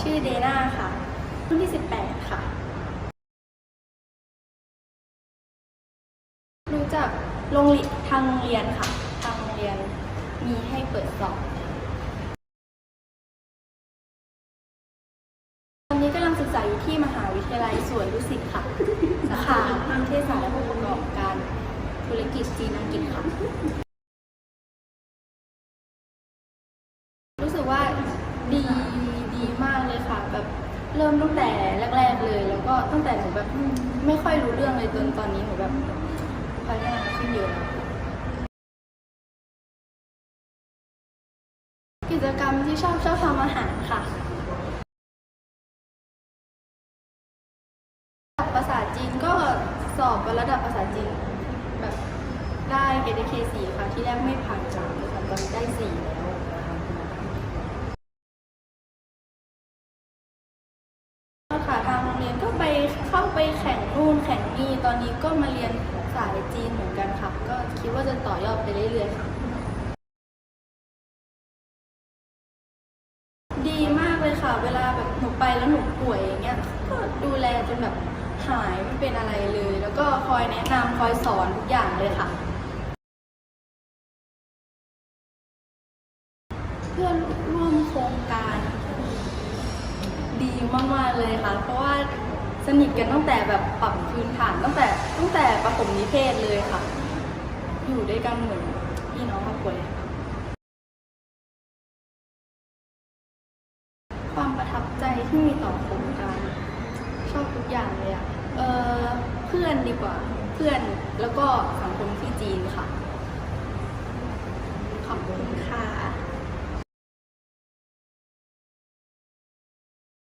ชื่อเดน่าค่ะรุ่นที่ 18 ค่ะ รู้จักโรงเรียนทางโรงเรียนค่ะ ทางโรงเรียนมีให้เปิดสอบตอนนี้กำลังศึกษาอยู่ที่มหาวิทยาลัยสวนดุสิตค่ะ สาขานิเทศศาสตร์และผู้ประกอบการธุรกิจจีนอังกฤษค่ะ รู้สึกว่าดี เลยค่ะ แบบเริ่มตั้งแต่แรก ๆเลย แล้วก็ตั้งแต่หนูแบบไม่ค่อยรู้เรื่องเลยจนตอนนี้หนูแบบพัฒนาขึ้นเยอะกิจกรรมที่ชอบชอบทำอาหารค่ะภาษาจีนก็สอบระดับภาษาจีนแบบได้เกรดเคสี่ค่ะที่แรกไม่ผ่านสามเลยค่ะตอนนี้ได้สี่แล้ว ไปแข่งนู่นแข่งนี่ตอนนี้ก็มาเรียนสายจีนเหมือนกันค่ะ ก็คิดว่าจะต่อยอดไปเรื่อยๆค่ะดีมากเลยค่ะ เวลาแบบหนูไปแล้วหนูป่วยอย่างเงี้ยก็ดูแลจนแบบหายไม่เป็นอะไรเลย แล้วก็คอยแนะนำคอยสอนทุกอย่างเลยค่ะ เพื่อนร่วมโครงการดีมากๆเลยค่ะ เพราะว่า สนิทกันตั้งแต่แบบปรับพื้นฐานตั้งแต่ตั้งแต่ประถมนิเทศเลยค่ะ อยู่ด้วยกันเหมือนพี่น้องครอบครัวเลยความประทับใจที่มีต่อโครงการชอบทุกอย่างเลยอะเออเพื่อนดีกว่าเพื่อนแล้วก็สังคมที่จี